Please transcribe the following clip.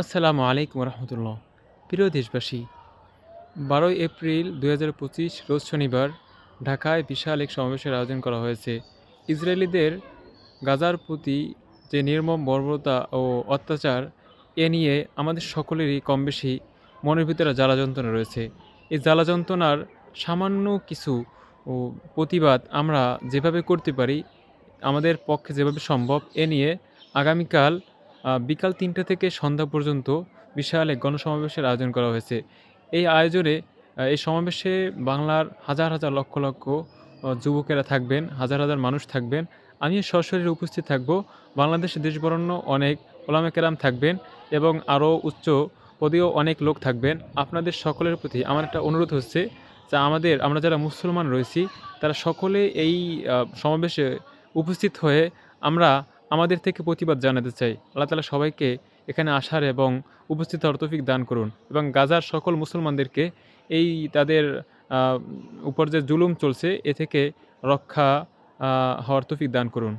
আসসালামু আলাইকুম রহমতুল্লাহ। প্রিয় দেশবাসী, বারোই এপ্রিল দু হাজার পঁচিশ রোজ শনিবার ঢাকায় বিশাল এক সমাবেশের আয়োজন করা হয়েছে। ইসরায়েলিদের গাজার প্রতি যে নির্মম বর্বরতা ও অত্যাচার, এ নিয়ে আমাদের সকলেরই কম বেশি মনের ভিতরে জ্বালা যন্ত্রণা রয়েছে। এই জ্বালা যন্ত্রণার সামান্য কিছু প্রতিবাদ আমরা যেভাবে করতে পারি, আমাদের পক্ষে যেভাবে সম্ভব, এ নিয়ে আগামীকাল বিকাল তিনটে থেকে সন্ধ্যা পর্যন্ত বিশাল এক গণসমাবেশের আয়োজন করা হয়েছে। এই আয়োজনে এই সমাবেশে বাংলার হাজার হাজার লক্ষ লক্ষ যুবকেরা থাকবেন, হাজার হাজার মানুষ থাকবেন। আমি সরাসরি উপস্থিত থাকব। বাংলাদেশের দেশবরণ্য অনেক ওলামে কেরাম থাকবেন এবং আরও উচ্চ পদেও অনেক লোক থাকবেন। আপনাদের সকলের প্রতি আমার একটা অনুরোধ হচ্ছে যে আমাদের, আমরা যারা মুসলমান রয়েছি, তারা সকলে এই সমাবেশে উপস্থিত হয়ে আমরা আমাদের থেকে প্রতিবাদ জানাতে চাই। আল্লাহ তালা সবাইকে এখানে আসার এবং উপস্থিত হওয়ার তৌফিক দান করুন এবং গাজার সকল মুসলমানদেরকে এই তাদের উপর যে জুলুম চলছে, এ থেকে রক্ষা হওয়ার তৌফিক দান করুন।